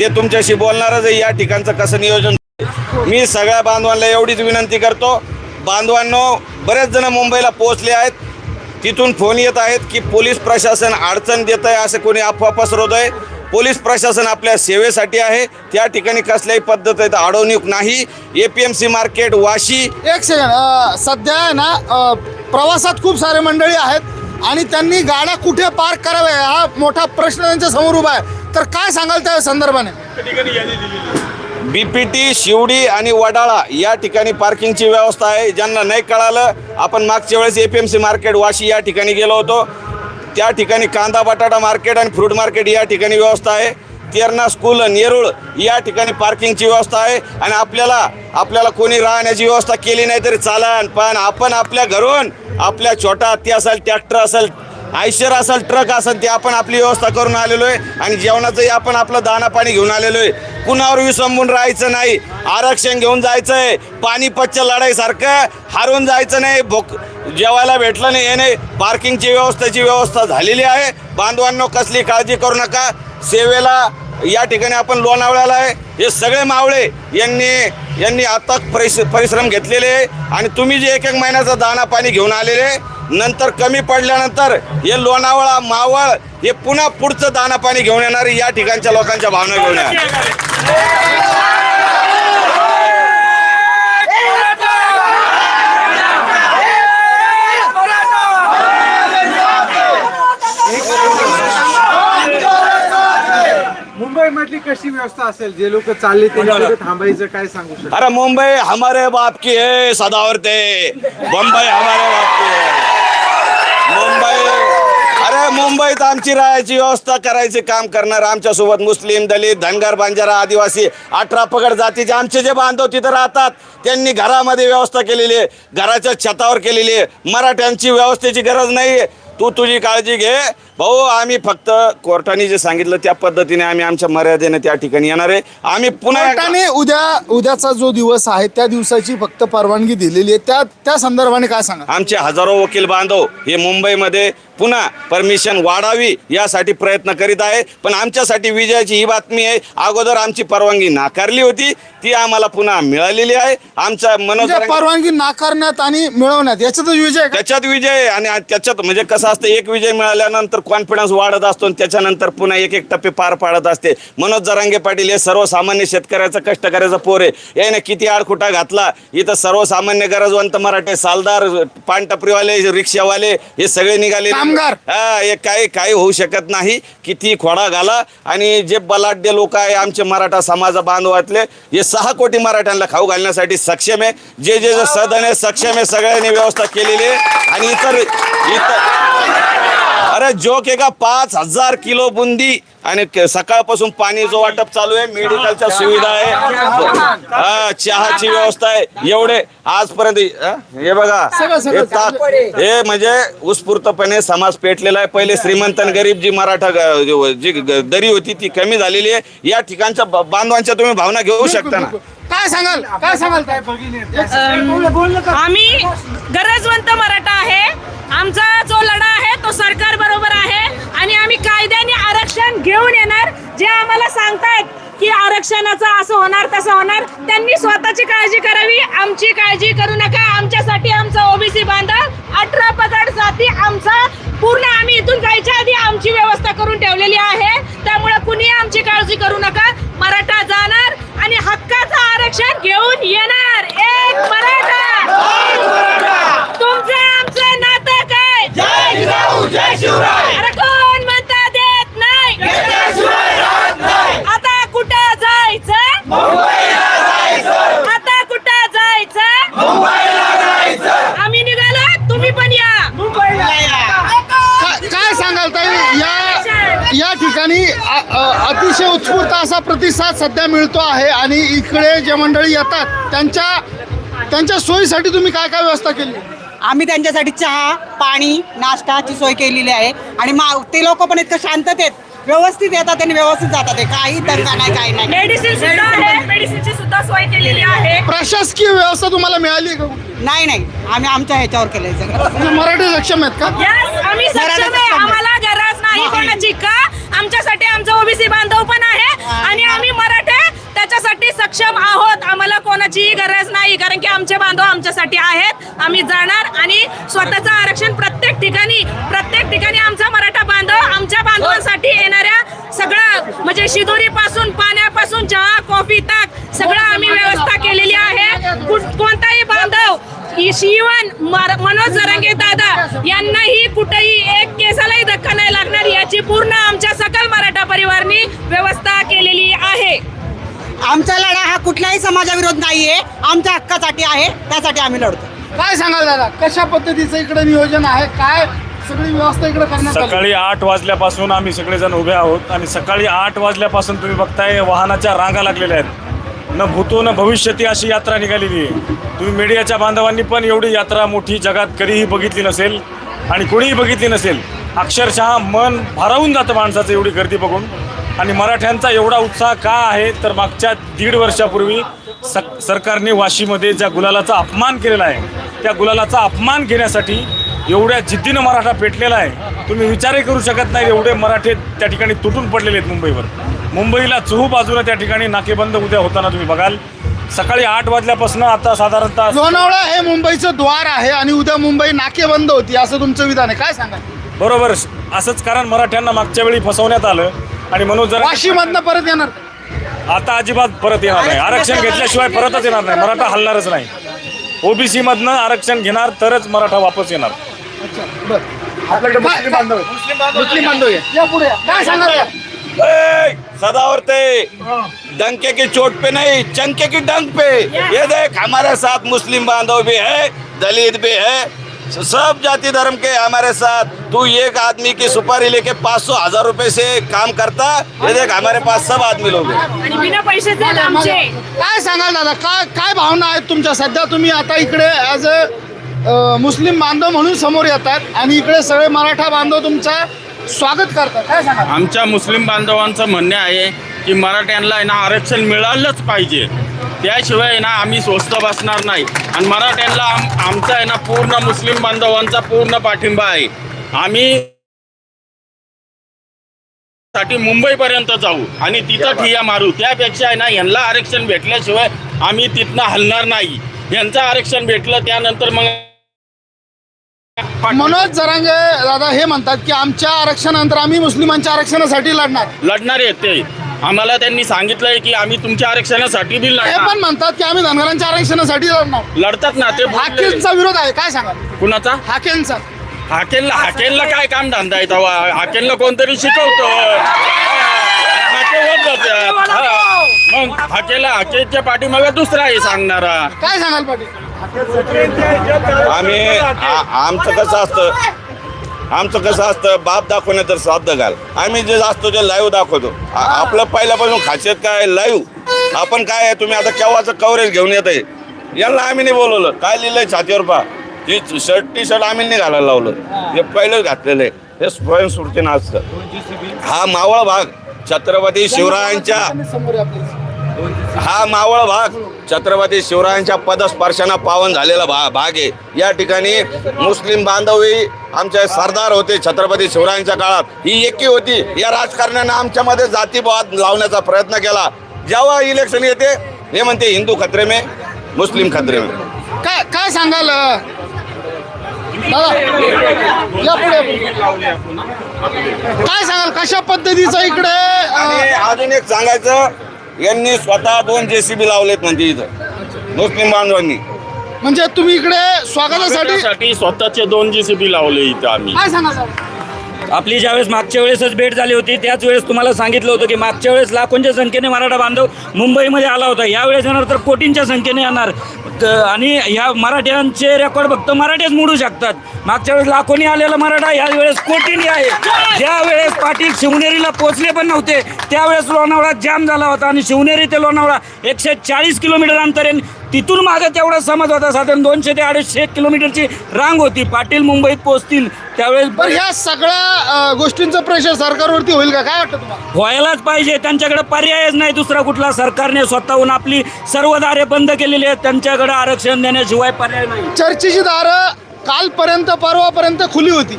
ते तुमच्याशी बोलणारच आहे. या ठिकाणचं कसं नियोजन? मी सगळ्या बांधवांना एवढीच विनंती करतो. बांधवांनो बरेच जण मुंबईला पोहोचले आहेत. तिथून फोन येत आहेत की पोलीस प्रशासन अडचण देत आहे असं कोणी अफवा पसरवत आहे पोलीस प्रशासन आपल्या सेवेसाठी आहे. त्या ठिकाणी कसल्याही पद्धतीत अडवणूक नाही. A P M C market Vashi. एक सेकंड सध्या ना प्रवासात खूप सारे मंडळी आहेत. आणि त्यांनी गाड्या कुठे पार्क कराव्या हा मोठा प्रश्न त्यांच्यासमोर उभा आहे. तर काय सांगाल त्या संदर्भाने? बी पी टी शिवडी आणि वडाळा या ठिकाणी पार्किंगची व्यवस्था आहे. ज्यांना नाही कळालं आपण मागच्या वेळेस A P M C market Vashi या ठिकाणी गेलो होतो. त्या ठिकाणी कांदा बटाटा मार्केट आणि फ्रूट मार्केट या ठिकाणी व्यवस्था आहे. तेरणा स्कूल नेरूळ या ठिकाणी पार्किंगची व्यवस्था आहे. आणि आपल्याला आपल्याला कोणी राहण्याची व्यवस्था केली नाही तरी चालन पण आपण आपल्या घरून आपल्या छोटा हत्ती असेल ट्रॅक्टर असेल आयशर असेल ट्रक असेल ते आपण आपली व्यवस्था करून आलेलो आहे आणि जेवणाचंही आपण आपलं दाना पाणी घेऊन आलेलो आहे. कुणावर विसंबून राहायचं नाही. आरक्षण घेऊन जायचं आहे. पाणीपतच्या लढाईसारखं हारून जायचं नाही. भोक जेवायला भेटलं नाही हे नाही. पार्किंगची व्यवस्थेची व्यवस्था झालेली आहे. बांधवांनो कसली काळजी करू नका. सेवेला या ठिकाणी आपण लोणावळ्याला आहे. हे सगळे मावळे यांनी यांनी आता परिश्रम घेतलेले आहे. आणि तुम्ही जे एक एक महिन्याचा दाना पाणी घेऊन आलेले आहे, नंतर कमी पडल्यानंतर हे लोणावळा मावळ हे पुन्हा पुढचं दाना पाणी घेऊन येणार या ठिकाणच्या लोकांच्या भावना घेऊन येणार मुंबई मधली कशी व्यवस्था असेल? जे लोक चालले त्यांच्याकडे थांबायचं काय सांगू शकता? अरे मुंबई हमारे बाप की है सदावरते. मुंबई हमारे बाप की है मुंबई अरे मुंबईत आमची राहायची व्यवस्था करायचे काम करणार. आमच्यासोबत मुस्लिम दलित धनगर बंजारा आदिवासी अठरा पगड जातीचे आमचे जे बांधव तिथं राहतात त्यांनी घरामध्ये व्यवस्था केलेली आहे. घराच्या छतावर केलेली आहे. मराठ्यांची व्यवस्थेची गरज नाही तू तुझी काळजी घे. भाऊ आम्ही फक्त कोर्टाने जे सांगितलं त्या पद्धतीने आम्ही आमच्या मर्यादेने त्या ठिकाणी येणार आहे. आम्ही पुन्हा उद्या उद्याचा जो दिवस आहे त्या दिवसाची फक्त परवानगी दिलेली आहे. त्या त्या संदर्भाने काय सांगा? आमचे हजारो वकील बांधव हे मुंबईमध्ये पुन्हा परमिशन वाढावी यासाठी प्रयत्न करीत आहे. पण आमच्यासाठी विजयाची ही बातमी आहे. अगोदर आमची परवानगी नाकारली होती. ती आम्हाला पुन्हा मिळालेली आहे. आमचा मनोज म्हणजे रंगे- परवानगी नाकारण्यात आणि मिळवण्यात याच्यातच विजय त्याच्यात विजय आणि त्याच्यात म्हणजे कसं असतं एक विजय मिळाल्यानंतर कॉन्फिडन्स वाढत असतो आणि त्याच्यानंतर पुन्हा एक एक टप्पे पार पाडत असते. मनोज जरांगे पाटील हे सर्वसामान्य शेतकऱ्याचा कष्टकऱ्याचा पोर आहे. याने किती आडखुटा घातला. इथं सर्वसामान्य गरजवंत मराठे सालदार पानटपरीवाले रिक्षावाले हे सगळे निघाले. कामगार. हा हे काही काही होऊ शकत नाही. किती खोडा घाला. आणि जे बलाढ्य लोक आहे आमचे मराठा समाज बांधवातले हे सहा कोटी मराठ्यांना खाऊ घालण्यासाठी सक्षम आहे. जे जे जे सदन आहे सक्षम आहे सगळ्यांनी व्यवस्था केलेली आहे. आणि इतर इतर अरे जोक आहे का? पाच हजार किलो बुंदी आणि क- सकाळपासून पाणीचं वाटप चालू आहे मेडिकलच्या सुविधा आहे. हा, चहाची व्यवस्था आहे. एवढे आजपर्यंत हा, हे बघा. हे ता- हे म्हणजे उत्स्फूर्तपणे समाज पेटलेला आहे. पहिले श्रीमंत आणि गरीब जी मराठा ग- जी ग- दरी होती ती कमी झालेली आहे. या ठिकाणच्या ब- बांधवांच्या तुम्ही भावना घेऊ शकता ना. काय सांगाल? काय सांगाल? काय आम्ही गरजवंत मराठा आहे. आमचा जो लढा आहे तो सरकार बरोबर आहे. आणि आम्ही कायद्याने आरक्षण घेऊन येणार. जे आम्हाला सांगतायत की आरक्षणाचं असं होणार तसं होणार त्यांनी स्वतःची काळजी करावी. आमची काळजी करू नका. आमच्यासाठी आमचा ओबीसी बांधव अठरा पगड जाती आमचा. पूर्ण आम्ही इथून जायच्या आधी आमची व्यवस्था करून ठेवलेली आहे. त्यामुळे कुणी आमची काळजी करू नका. मराठा जाणार. आणि हक्काचं आरक्षण घेऊन येणार. एक मराठा. तुमचं आमचं नातं काय? जय जय शिवराय. अरे कोण म्हणता देत नाही? आता कुठं जायचं? आता कुठं जायचं? आम्ही निघालो. तुम्ही पण या. काय- काय सांगाल ताई? या या ठिकाणी अतिशय उत्स्फूर्त असा प्रतिसाद सध्या मिळतो आहे आणि इकडे जे मंडळी येतात त्यांच्या त्यांच्या सोयीसाठी तुम्ही काय काय व्यवस्था केली? आम्ही त्यांच्यासाठी चहा पाणी नाश्ताची सोय केलेली आहे. आणि मा ते लोक पण इतकं शांततेत व्यवस्थित येतात आणि व्यवस्थित जातात. ते काही दंगा नाही काही नाही. मेडिसिन सुद्धा आहे. मेडिसिनची सुद्धा सोय केलेली आहे. प्रशासकीय व्यवस्था तुम्हाला मिळाली का? नाही नाही. आम्ही आमच्या ह्याच्यावर केलंय सगळं. मराठी सक्षम आहेत का? Yes, आम्ही सक्षम आहे. आम्हाला नाही कोणाची का? आमच्यासाठी आमचा ओबीसी बांधव पण आहे आणि आम्ही मराठे. त्याच्यासाठी सक्षम आहोत. आम्हाला कोणाचीही गरज नाही कारण की आमचे बांधव आमच्यासाठी आहेत. आम्ही जाणार आणि स्वतःचं आरक्षण प्रत्येक ठिकाणी प्रत्येक ठिकाणी आमचा मराठा बांधव आमच्या बांधवांसाठी येणाऱ्या सगळं म्हणजे शिदोरी पासून पाण्यापासून चहा कॉफी ताक सगळं आम्ही व्यवस्था केलेली आहे. कुठ- कोणताही बांधव शिवन मनोज जरांगे दादा यांनाही कुठेही एक केसालाही धक्का नाही लागणार याची पूर्ण आमच्या सकल मराठा परिवारनी व्यवस्था केलेली आहे. आमचा लढा हा कुठल्याही समाजाविरोध नाहीये. आमच्या हक्कासाठी आहे त्यासाठी आम्ही लढतो. काय सांगाल दादा? कशा पद्धतीचं इकडे नियोजन आहे? काय सगळी व्यवस्था इकडे करण्यात आली? सकाळी आठ वाजल्यापासून आम्ही सगळेजण उभे आहोत आणि सकाळी आठ वाजल्यापासून तुम्ही बघताय वाहनाच्या रांगा लागलेल्या आहेत. न भूतो न भविष्यती अशी यात्रा निघालेली आहे. तुम्ही मीडियाच्या बांधवांनी पण एवढी यात्रा मोठी जगात कधीही बघितली नसेल आणि कोणीही बघितली नसेल अक्षरशः मन भारावून जातं माणसाचं एवढी गर्दी बघून. आणि मराठ्यांचा एवढा उत्साह का आहे? तर मागच्या दीड वर्षापूर्वी स सरकारने वाशीमध्ये ज्या गुलालाचा अपमान केलेला आहे त्या गुलालाचा अपमान घेण्यासाठी एवढ्या जिद्दीनं मराठा पेटलेला आहे. तुम्ही विचारही करू शकत नाही एवढे मराठे त्या ठिकाणी तुटून पडलेले आहेत मुंबईवर. मुंबईला चहू बाजूला त्या ठिकाणी नाकेबंद उद्या होताना तुम्ही बघाल. सकाळी आठ वाजल्यापासून आता साधारणतः लोणावळा हे मुंबईचं द्वार आहे आणि उद्या मुंबई नाकेबंद होती असं तुमचं विधान आहे. काय सांगा बरोबर असंच कारण मराठ्यांना मागच्या वेळी फसवण्यात आलं आणि म्हणून जर वाशी मधनं परत येणार. आता अजिबात परत येणार नाही. आरक्षण घेतल्याशिवाय परतच येणार नाही. मराठा हलणारच नाही. ओबीसी मधनं आरक्षण घेणार तरच मराठा वापस येणार. आपल्याकडे मुस्लिम बांधव. मुस्लिम बांधव आहे. या पुढे. काय? ए, सदावर्ते डंके की चोट पे नहीं चंके की डंक पे। ये देख हमारे साथ मुस्लिम बांधव भी है दलित भी है। सब जाति धर्म के हमारे साथ। तू एक आदमी की सुपारी लेके पाँच सौ हजार रुपए से काम करता ये देख हमारे पास सब आदमी लोग हैं। आणि बिना पैशाचे आहेत आमचे. काय सांगाल दादा? काय काय भावना आहेत तुमच्या? सध्या तुम्ही आता इकडे ॲज अ मुस्लिम बांधव म्हणून समोर येतात आणि इकडे सगळे मराठा बांधव तुमचा स्वागत करतात. काय सांगाल? आमच्या मुस्लिम बांधवांचं म्हणणे आहे की मराठ्यांना आहे ना आरक्षण मिळालंच पाहिजे. त्याशिवाय ना आम्ही स्वस्त बसणार नाही. आणि मराठ्यांना आम आमचा आहे ना पूर्ण मुस्लिम बांधवांचा पूर्ण पाठिंबा आहे. आम्ही साठी मुंबईपर्यंत जाऊ आणि तिथं ठिया मारू. त्यापेक्षा आहे ना यांना आरक्षण भेटल्याशिवाय आम्ही तिथनं हलणार नाही. यांचं आरक्षण भेटलं त्यानंतर मग मनोज जरांगे दादा हे म्हणतात की आमच्या आरक्षणानंतर आम्ही मुस्लिमांच्या आरक्षणासाठी लढणार. लढणारे आहेत ते. आम्हाला त्यांनी सांगितलंय की आम्ही तुमच्या आरक्षणासाठी बी हे लढणार. पण म्हणतात की आम्ही धनगरांच्या आरक्षणासाठी लढणार. लढतात ना ते बोलले. हाकेंचा विरोध आहे काय सांगाल? कुणाचा? हाकेंचा हाकेनला हाकेनला काय काम धंदा आहे तेव्हा? हाकेनला कोणतरी शिकवतो हाके होत जातात. हा. मग हाकेला हाकेच्या पाठीमागे दुसरा आहे सांगणारा. काय सांगाल पाटील? आम्ही आ- आमचं कसं असतं आमचं कसं असतं बाप दाखवणे तर श्राद्ध घाल. आम्ही जे असतो ते लाईव्ह दाखवतो. आ- आपलं पहिल्यापासून खासियत काय? आहे लाईव्ह आपण काय आहे? तुम्ही आता केव्हाचं कव्हरेज घेऊन येत आहे यांना आम्ही नाही बोलवलं. काय लिहिलंय छातीवर पा ही शर्ट टी शर्ट आम्ही नाही घालायला लावलं. हे पहिलंच घातलेलं आहे. हे स्वयंस्फूर्तीनं असतं. हा मावळ भाग छत्रपती शिवरायांच्या समोर आहे आपल्या. हा मावळ भाग छत्रपती शिवरायांच्या पदस्पर्शानं पावन झालेला भा भाग आहे. या ठिकाणी मुस्लिम बांधवही आमचे सरदार होते छत्रपती शिवरायांच्या काळात. ही एकी होती. या राजकारण्यानं आमच्यामध्ये जातीवाद लावण्याचा प्रयत्न केला. जेव्हा इलेक्शन येते हे म्हणते हिंदू खत्रे में मुस्लिम खत्रे में. काय काय सांगाल? काय सांगाल? कशा पद्धतीचं इकडे? अजून एक सांगायचं यांनी स्वतः दोन जेसीबी लावलेत म्हणजे इथं. मुस्लिम बांधवांनी. म्हणजे तुम्ही इकडे स्वागतासाठी स्वतःचे दोन जीसीबी लावले इथं आम्ही. काय सांगाल? आपली ज्यावेळेस मागच्या वेळेसच भेट झाली होती त्याच वेळेस तुम्हाला सांगितलं होतं की मागच्या वेळेस लाखोंच्या संख्येने मराठा बांधव मुंबईमध्ये आला होता. यावेळेस येणार तर कोटींच्या संख्येने येणार. आणि ह्या मराठ्यांचे रेकॉर्ड फक्त मराठेच मोडू शकतात. मागच्या वेळेस लाखोनी आलेला मराठा या वेळेस कोटींनी आहे. ज्या वेळेस पाटील शिवनेरीला पोचले पण नव्हते त्यावेळेस लोणावळा जाम झाला होता. आणि शिवनेरी ते लोणावळा एकशे चाळीस किलोमीटर अंतर आहे तिथून मागे तेवढा समज होता. साधारण दोनशे ते अडीचशे किलोमीटरची रांग होती. पाटील मुंबईत पोहोचतील त्यावेळेस पण ह्या सगळ्या गोष्टींचं प्रेशर सरकारवरती होईल का? काय वाटतं तुम्हाला? व्हायलाच पाहिजे. त्यांच्याकडे पर्यायच नाही दुसरा कुठला. सरकारने स्वतःहून आपली सर्व दारे बंद केलेली आहेत. त्यांच्याकडे आरक्षण देण्याशिवाय पर्याय नाही. चर्चेची दारं कालपर्यंत परवापर्यंत खुली होती.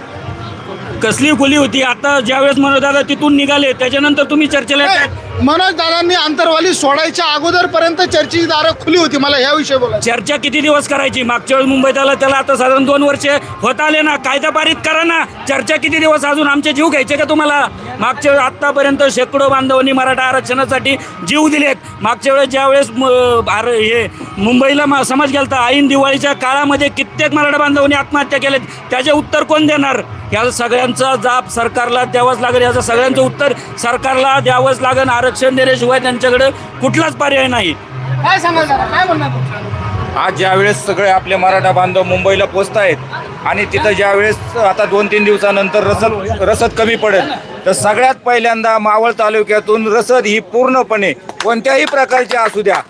कसली खुली होती? आता ज्यावेळेस मनोदादा तिथून निघाले त्याच्यानंतर तुम्ही चर्चेला. मनोज दादांनी आंतरवाली सोडायच्या अगोदरपर्यंत चर्चेची दारं खुली होती. मला ह्याविषयी बोलायचं. चर्चा किती दिवस करायची? मागच्या वेळेस मुंबईत आला त्याला आता साधारण दोन वर्ष होत आले ना. कायदा पारित करा ना. चर्चा किती दिवस अजून आमचे जीव घ्यायचे का तुम्हाला? मागच्या वेळेस आत्तापर्यंत शेकडो बांधवांनी मराठा आरक्षणासाठी जीव दिलेत. मागच्या वेळेस ज्यावेळेस म- आर- हे मुंबईला मा- समाज गेलता ऐन दिवाळीच्या काळामध्ये कित्येक मराठा बांधवांनी आत्महत्या केल्यात. त्याचे उत्तर कोण देणार? या सगळ्यांचा जाब सरकारला द्यावाच लागेल. याचं सगळ्यांचं उत्तर सरकारला द्यावंच लागेल. आरक्षण देण्याशिवाय त्यांच्याकडे कुठलाच पर्याय नाही. काय सांगाल दादा काय म्हणणार तुमचं? आज ज्यावेळेस सगळे आपले मराठा बांधव मुंबईला पोचत आहेत आणि तिथं ज्यावेळेस आता दोन तीन दिवसानंतर रसद रसद कमी पडेल तर सगळ्यात पहिल्यांदा मावळ तालुक्यातून रसद ही पूर्णपणे कोणत्याही प्रकारची असू द्या.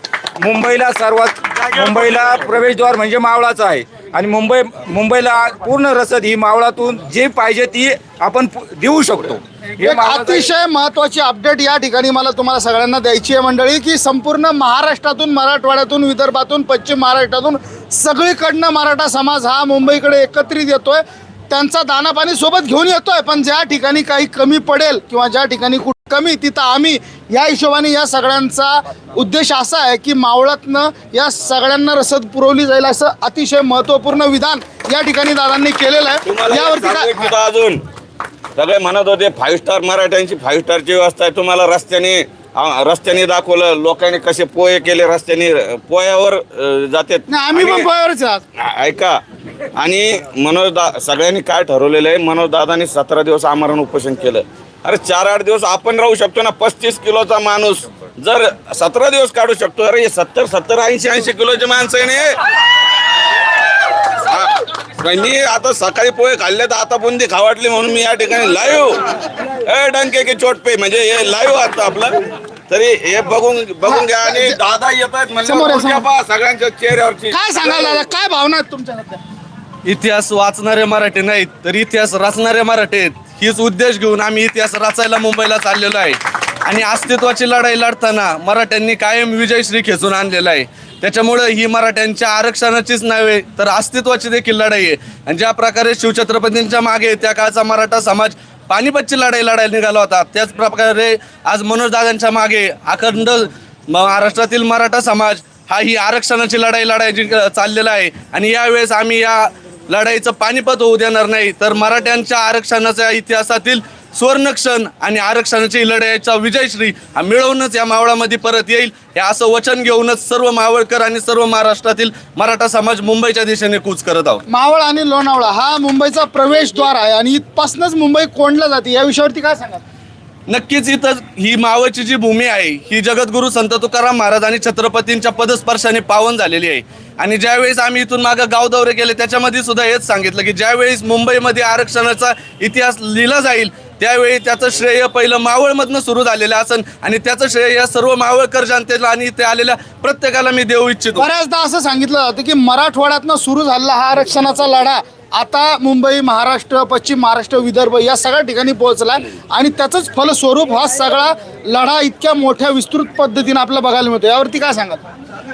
मुंबईला सर्वात मुंबईला प्रवेशद्वार म्हणजे मावळाचा आहे. आणि मुंबई मुंबईला पूर्ण रसद ही मावळातून जे पाहिजे ती आपण देऊ शकतो. एक अतिशय महत्वाची अपडेट या ठिकाणी मला तुम्हाला सगळ्यांना द्यायची आहे मंडळी की संपूर्ण महाराष्ट्रातून मराठवाड्यातून विदर्भातून पश्चिम महाराष्ट्रातून सगळीकडनं मराठा समाज हा मुंबईकडे एकत्रित येतोय. त्यांचा दानापाणी सोबत घेऊन येतोय पण ज्या ठिकाणी काही कमी पडेल किंवा ज्या ठिकाणी कुठ कमी तिथं आम्ही या हिशोबाने या सगळ्यांचा उद्देश असा आहे की मावळातनं या सगळ्यांना रसद पुरवली जाईल असं अतिशय महत्त्वपूर्ण विधान या ठिकाणी दादांनी केलेलं आहे. यावरती काय अजून. सगळे म्हणत होते फाईव्ह स्टार मराठ्यांची फाईव्ह स्टारची व्यवस्था आहे. तुम्हाला रस्त्याने रस्त्याने दाखवलं लोकांनी कसे पोहे केले रस्त्याने पोह्यावर नाही आम्ही पण आज. ऐका. आणि मनोज दा सगळ्यांनी काय ठरवलेलं आहे? मनोज दादानी सतरा दिवस आमरण उपोषण केलं. अरे चार आठ दिवस आपण राहू शकतो ना पस्तीस किलोचा माणूस. जर सतरा दिवस काढू शकतो अरे हे सत्तर सत्तर ऐंशी ऐंशी किलोचे माणसं आहे ना. मी आता सकाळी पोहे खाल्ले तर आता बुंदी खावाटली म्हणून मी या ठिकाणी लाईव्ह ए डंके की चोट पे म्हणजे हे लाईव्ह आता आपलं. तरी हे बघून बघून घ्या आणि दादा येत आहेत समोर आहे, म्हणजे सगळ्यांच्या चेहऱ्यावरची. काय सांगाल दादा काय भावना आहेत तुमच्या? इतिहास वाचणारे मराठी नाहीत तर इतिहास रचणारे मराठी आहेत हीच उद्देश घेऊन आम्ही इतिहास रचायला मुंबईला चाललेलो आहे. आणि अस्तित्वाची लढाई लढताना मराठ्यांनी कायम विजयश्री खेचून आणलेला आहे. त्याच्यामुळे ही मराठ्यांच्या आरक्षणाचीच नव्हे तर अस्तित्वाची देखील लढाई आहे. आणि ज्या प्रकारे शिवछत्रपतींच्या मागे त्या काळचा मराठा समाज पानिपतची लढाई लढायला निघाला होता. त्याच प्रकारे आज मनोजदादांच्या मागे अखंड महाराष्ट्रातील मराठा समाज हा ही आरक्षणाची लढाई लढायची चाललेला आहे. आणि यावेळेस आम्ही या लढाईचं पानिपत होऊ देणार नाही. तर मराठ्यांच्या आरक्षणाच्या इतिहासातील सुवर्णक्षण आणि आरक्षणाची लढाईचा विजयश्री हा मिळवूनच या मावळामध्ये परत येईल. हे असं वचन घेऊनच सर्व मावळकर आणि सर्व महाराष्ट्रातील मराठा समाज मुंबईच्या दिशेने कूच करत आहोत. मावळ आणि लोणावळा हा मुंबईचा प्रवेशद्वार आहे आणि इथपासूनच मुंबई कोंडला जाते. या विषयावरती काय सांगाल? नक्कीच इथं ही मावळची जी भूमी आहे ही जगद्गुरू संत तुकाराम महाराज आणि छत्रपतींच्या पदस्पर्शाने पावन झालेली आहे. आणि ज्यावेळेस आम्ही इथून मागं गाव दौरे केले त्याच्यामध्ये सुद्धा हेच सांगितलं की ज्यावेळेस मुंबईमध्ये आरक्षणाचा इतिहास लिहिला जाईल त्यावेळी त्याचं श्रेय पहिलं मावळमधनं सुरू झालेलं असन आणि त्याचं श्रेय या सर्व मावळकर जनतेला आणि इथे आलेल्या प्रत्येकाला मी देऊ इच्छितो. बऱ्याचदा असं सांगितलं जातं की मराठवाड्यातनं सुरू झालेला हा आरक्षणाचा लढा आता मुंबई महाराष्ट्र पश्चिम महाराष्ट्र विदर्भ या सगळ्या ठिकाणी पोहोचला आणि त्याचंच फलस्वरूप हा सगळा लढा इतक्या मोठ्या विस्तृत पद्धतीनं आपल्याला बघायला मिळतो. यावरती काय सांगाल?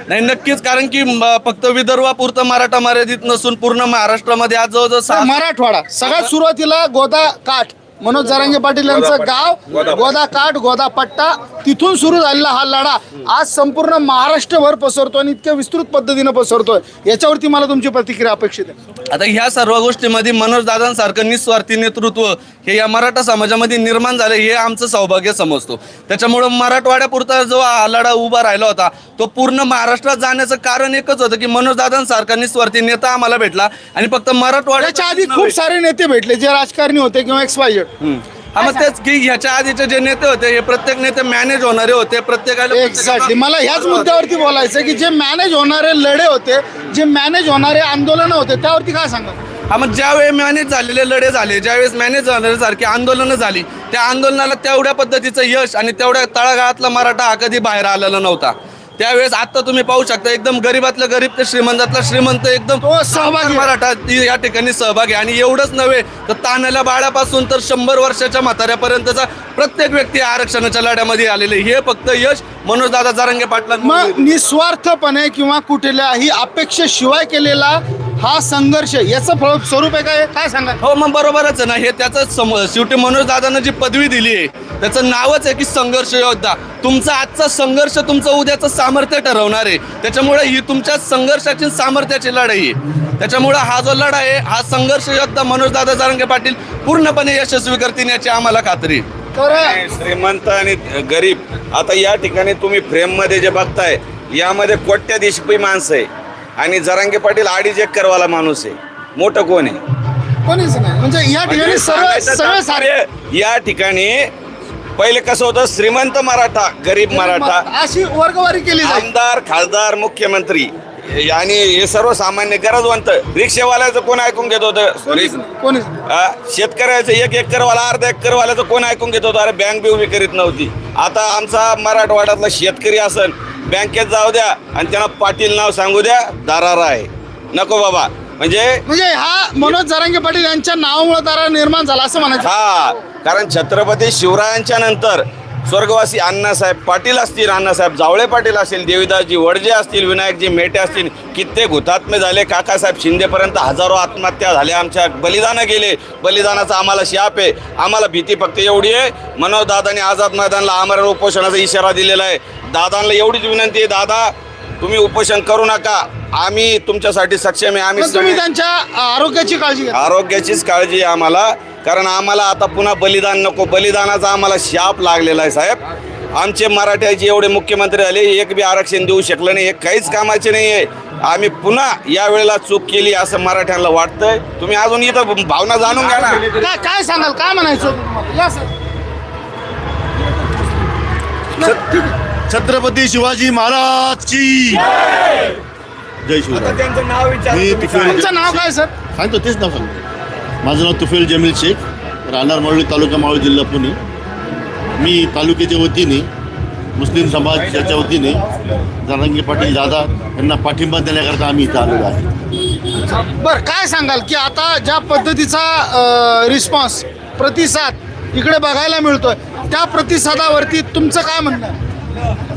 नाही नक्कीच कारण की फक्त विदर्भापुरतं मराठा मर्यादित नसून पूर्ण महाराष्ट्रामध्ये आज जवळजवळ मराठवाडा. सगळ्यात सुरुवातीला गोदा काठ. मनोज जरांगे पाटील यांचं गाव गोदा काठ गोदा पट्टा तिथून सुरू झालेला हा लढा आज संपूर्ण महाराष्ट्रभर पसरतो आणि इतक्या विस्तृत पद्धतीनं पसरतोय. याच्यावरती मला तुमची प्रतिक्रिया अपेक्षित आहे. आता ह्या सर्व गोष्टीमध्ये मनोज दादांसारखं निस्वार्थी नेतृत्व हे या मराठा समाजामध्ये निर्माण झाले हे आमचं सौभाग्य समजतो. त्याच्यामुळं मराठवाड्यापुरता जो लढा उभा राहिला होता तो पूर्ण महाराष्ट्रात जाण्याचं कारण एकच होतं की मनोज दादांसारखा निस्वार्थी नेता आम्हाला भेटला आणि फक्त मराठवाड्याच्या आधी खूप सारे नेते भेटले जे राजकारणी होते किंवा एक्स वाय हा मग तेच की ह्याच्या आधीचे जे नेते होते हे प्रत्येक नेते मॅनेज होणारे होते प्रत्येकाला एक्झॅक्टली मला ह्याच मुद्द्यावरती बोलायचं की जे मॅनेज होणारे लढे होते जे मॅनेज होणारे आंदोलनं होते त्यावरती काय सांगा मग ज्यावेळी मॅनेज झालेले लढे झाले ज्यावेळेस मॅनेज झाल्यासारखी आंदोलनं झाली त्या आंदोलनाला तेवढ्या पद्धतीचं यश आणि तेवढ्या तळागाळातला मराठा हा कधी बाहेर आलेला नव्हता त्यावेळेस आता तुम्ही पाहू शकता एकदम गरीबातलं गरीब ते श्रीमंतातला श्रीमंत एकदम सहभागी. मराठा या ठिकाणी सहभागी आहे. आणि एवढंच नव्हे तर ताण्याला बाळापासून तर शंभर वर्षाच्या म्हाताऱ्यापर्यंतचा प्रत्येक व्यक्ती आरक्षणाच्या लढ्यामध्ये आलेले हे फक्त यश मनोजदादा जारंगे पाटलांना मग निस्वार्थपणे किंवा कुठल्याही अपेक्षेशिवाय केलेला हा संघर्ष याचं फळ- स्वरूप आहे काय काय सांगा? हो मग बरोबरच आहे ना. हे त्याचं सम शेवटी मनोज दादांना जी पदवी दिली आहे त्याचं नावच आहे की संघर्ष योद्धा. तुमचा आजचा संघर्ष तुमचं उद्याचं सामर्थ्य ठरवणार आहे. त्याच्यामुळे ही तुमच्या संघर्षाची आणि सामर्थ्याची लढाई आहे. त्याच्यामुळे हा जो लढाई आहे हा संघर्ष योद्धा मनोज दादा जारंगे पाटील पूर्णपणे यशस्वी करतील याची आम्हाला खात्री आहे. तर श्रीमंत आणि गरीब आता या ठिकाणी तुम्ही फ्रेममध्ये जे बघताय यामध्ये कोट्याधीशपी माणसं आहे. आणि जरांगे पाटील अडीच एकरवाला माणूस आहे. मोठं कोण आहे? कोणीच नाही. म्हणजे या ठिकाणी म्हणजे सर्व सांगायचं सारे तात्पर्य, या ठिकाणी पहिले कसं होतं? श्रीमंत मराठा गरीब मराठा. अशी वर्गवारी केली जाईल. आमदार खासदार मुख्यमंत्री. आणि हे सर्वसामान्य गरजवंत रिक्षावाल्याचं कोण ऐकून घेत होतं? कोणीच नाही, कोणीच नाही. शेतकऱ्याचं एक एकरवाला अर्धा एकरवाल्याचं कोण ऐकून घेत होतं? अरे बँक बी उभी करीत नव्हती. आता आमचा मराठवाड्यातला शेतकरी असन बँकेत जाऊ द्या आणि त्यांना पाटील नाव सांगू द्या दारारा आहे नको बाबा. म्हणजे म्हणजे हा मनोज जरांगे पाटील यांच्या नावामुळे तारा निर्माण झाला असं म्हणायचं. हा कारण छत्रपती शिवरायांच्या नंतर स्वर्गवासी अण्णासाहेब पाटील असतील अण्णासाहेब जावळे पाटील असतील देवीदासजी वडजे असतील विनायकजी मेटे असतील कित्येक हुतात्मे झाले काकासाहेब शिंदेपर्यंत हजारो आत्महत्या झाल्या आमच्या बलिदानं गेले बलिदानाचा आम्हाला शाप आहे आम्हाला भीती फक्त एवढी आहे मनोज दादाने आझाद मैदानला आमरण उपोषणाचा इशारा दिलेला आहे दादांना एवढीच विनंती आहे दादा तुम्ही उपोषण करू नका. आम्ही तुमच्यासाठी सक्षम आहे आम्ही पण तुम्ही सगळे- त्यांच्या आरोग्याची काळजी घ्या. आरोग्याचीच काळजी आहे आम्हाला. कारण आम्हाला आता पुन्हा बलिदान नको. बलिदानाचा आम्हाला शाप लागलेला आहे साहेब. आमचे मराठ्याचे एवढे मुख्यमंत्री झाले एक बी आरक्षण देऊ शकलं नाही हे काहीच कामाचे नाही आहे. आम्ही पुन्हा या वेळेला चूक केली असं मराठ्यांना वाटतंय. तुम्ही अजून इथं भावना जाणून घ्या ना. काय काय सांगाल? काय म्हणायचं? होतं तुम्हाला? या सर. नाही, ठीक आहे. छत्रपती शिवाजी महाराज की जय शिवराय. त्यांचं नाव मी तुफेल तुमचं नाव काय सर? सांगतो तेच नाव सांगतो. माझं नाव तुफेल जमील शेख. राहणार मावळी तालुका मावळी जिल्हा पुणे. मी तालुक्याच्या वतीने मुस्लिम समाजाच्या वतीने जारंगी पाटील दादा यांना पाठिंबा देण्याकरता आम्ही इथं आलेलो आहे. बर काय सांगाल की आता ज्या पद्धतीचा रिस्पॉन्स प्रतिसाद इकडे बघायला मिळतोय त्या प्रतिसादावरती तुमचं काय म्हणणं आहे?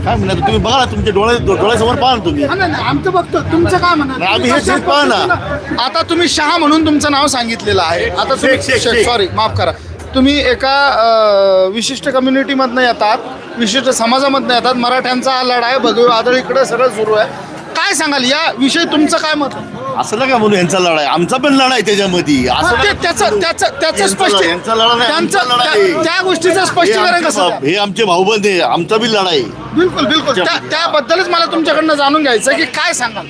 काय म्हणणार तुम्ही बघा ना, तुमच्या डोळ्या डोळ्यासमोर पाहा ना तुम्ही हा, नाही, नाही, आमचं बघतो तुमचं काय म्हणणं नाही? आम्ही हेच- हेच पाहा ना. आता तुम्ही शहा म्हणून तुमचं नाव सांगितलेलं आहे आता शेख, शेख, शेख. सॉरी माफ करा तुम्ही एका अ, विशिष्ट कम्युनिटीमधनं येतात विशिष्ट समाजामधनं येतात मराठ्यांचा हा लढा आहे भगवे वादळ इकडे सगळं सुरू आहे काय सांगाल या विषयी तुमचं काय मत आहे? असं नका म्हणून यांचा लढा आहे आमचा पण लढा आहे त्याच्यामध्ये असं हा, ते- नका त्याचं म्हणू. त्याचं त्याचं यांचा स्पष्ट लढा- यांचा लढा नाही, त्यांचं आमचा लढा त्या-. त्या गोष्टीचं हे स्पष्टीकरण आमचे कसं भाऊ- हे आमचे भाऊबंद आहे आमचा बी लढा आहे बिलकुल बिलकुल. त्या त्याबद्दलच मला तुमच्याकडनं जाणून घ्यायचं आहे की काय सांगाल?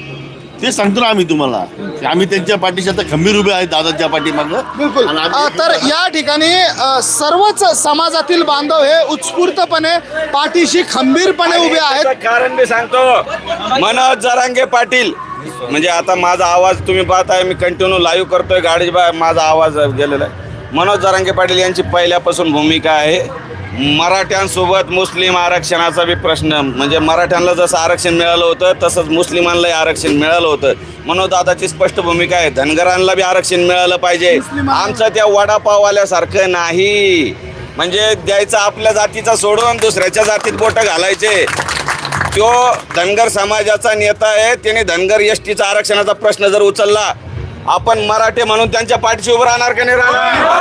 ते सांगतो ना आम्ही तुम्हाला. की आम्ही त्यांच्या पाठीशी आता खंबीर उभे आहेत दादाच्या पाठीमागं. बिलकुल. आणि अ, आम्ही- तर या ठिकाणी अ, सर्वच समाजातील बांधव हे उत्स्फूर्तपणे पाठीशी खंबीरपणे उभे आहेत. त्याचं कारण मी सांगतो. मनोज जरांगे पाटील. म्हणजे आता माझा आवाज तुम्ही पाहताय मी कंटिन्यू लाईव्ह करतोय. गाडी बा माझा आवाज गेलेला आहे. मनोज जरांगे पाटील यांची पहिल्यापासून भूमिका आहे. मराठ्यांसोबत मुस्लिम आरक्षणाचा बी प्रश्न. म्हणजे मराठ्यांना जसं आरक्षण मिळालं होतं तसंच मुस्लिमांनाही आरक्षण मिळालं होतं. मनोज दादाची स्पष्ट भूमिका आहे. धनगरांना बी आरक्षण मिळालं पाहिजे. आमचं त्या वडापाववाल्यासारखं नाही. म्हणजे द्यायचं आपल्या जातीचा सोडून दुसऱ्याच्या जातीत बोटं घालायचे. तो धनगर समाजाचा नेता आहे. त्याने धनगर एस टीचा आरक्षणाचा प्रश्न जर उचलला आपण मराठे म्हणून त्यांच्या पाठीशी उभं राहणार का नाही राहणार?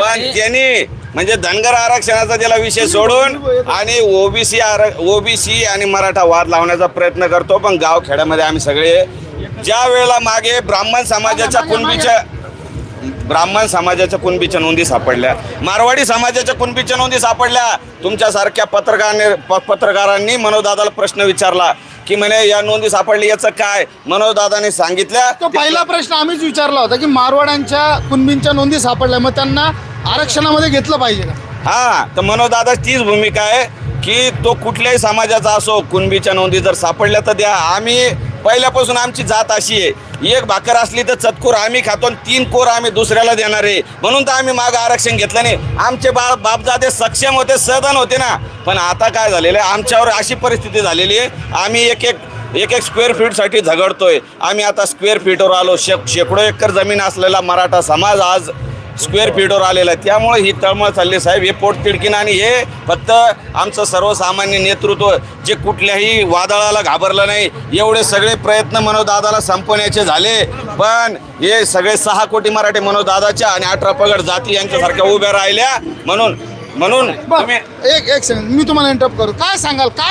पण त्यांनी म्हणजे धनगर आरक्षणाचा त्याला विषय सोडून आणि ओबीसी आर ओबीसी आणि मराठा वाद लावण्याचा प्रयत्न करतो. पण गाव खेड्यामध्ये आम्ही सगळे ज्या वेळेला मागे ब्राह्मण समाजाच्या कुणबीच्या ब्राह्मण समाजाच्या कुणबीच्या नोंदी सापडल्या. मारवाडी समाजाच्या कुणबीच्या नोंदी सापडल्या. तुमच्यासारख्या पत्रकारांनी प- पत्रकारांनी मनोजदादाला प्रश्न विचारला. की म्हणे या नोंदी सापडली याचं काय? मनोजदादाने सांगितल्या. तो पहिला प्रश्न आम्हीच विचारला होता की मारवाड्यांच्या कुणबींच्या नोंदी सापडल्या मग त्यांना आरक्षणामध्ये घेतलं पाहिजे का? हा तर मनोजदादा तीच भूमिका आहे. की तो कुठल्याही समाजाचा असो कुणबीच्या नोंदी जर सापडल्या तर द्या. आम्ही पहिल्यापासून आमची जात अशी आहे. एक भाकर असली तर चतकोर आम्ही खातो आणि तीन कोर आम्ही दुसऱ्याला देणार आहे. म्हणून तर आम्ही मागं आरक्षण घेतलं नाही. आमचे बा बापजादे सक्षम होते सदन होते ना. पण आता काय झालेलं आहे? आमच्यावर अशी परिस्थिती झालेली आहे. आम्ही एक एक एक एक स्क्वेअर फीटसाठी झगडतोय. आम्ही आता स्क्वेअर फीटवर आलो. शे शेकडो एकर जमीन असलेला मराठा समाज आज स्क्वेअर फीटवर आलेलं आहे. त्यामुळे ही तळमळ चालली साहेब हे पोटतिडकीनं आणि हे फक्त आमचं सर्वसामान्य नेतृत्व जे कुठल्याही वादळाला घाबरलं नाही. एवढे सगळे प्रयत्न मनोदादाला संपवण्याचे झाले. पण हे सगळे सहा कोटी मराठी मनोदादाच्या आणि अठरा पगड जाती यांच्यासारख्या उभ्या राहिल्या. म्हणून म्हणून एक एक सेकंड मी तुम्हाला इंटरप्ट करू काय सांगाल? काय